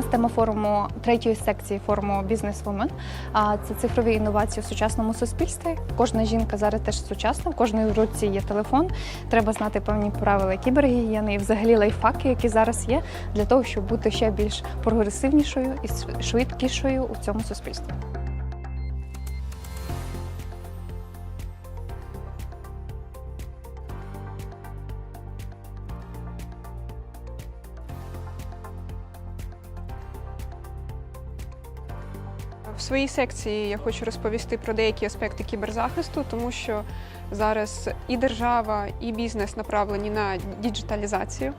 Тема форуму третьої секції форуму Бізнес-вумен. Це цифрові інновації в сучасному суспільстві. Кожна жінка зараз теж сучасна, в кожної руці є телефон. Треба знати певні правила кібергігієни і взагалі лайфхаки, які зараз є, для того, щоб бути ще більш прогресивнішою і швидкішою у цьому суспільстві. В своїй секції я хочу розповісти про деякі аспекти кіберзахисту, тому що зараз і держава, і бізнес направлені на діджиталізацію,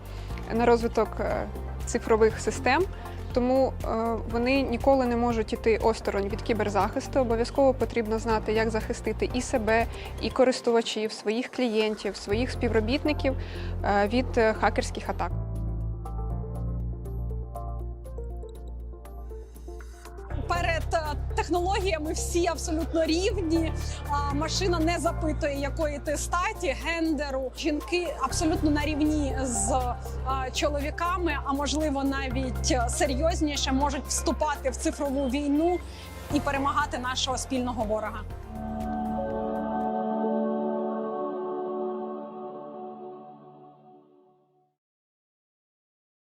на розвиток е, цифрових систем. Тому е, вони ніколи не можуть іти осторонь від кіберзахисту. Обов'язково потрібно знати, як захистити і себе, і користувачів, своїх клієнтів, своїх співробітників е, від хакерських атак. Технологіями всі абсолютно рівні. А машина не запитує, якої ти статі, гендеру. Жінки абсолютно на рівні з чоловіками, а можливо навіть серйозніше можуть вступати в цифрову війну і перемагати нашого спільного ворога.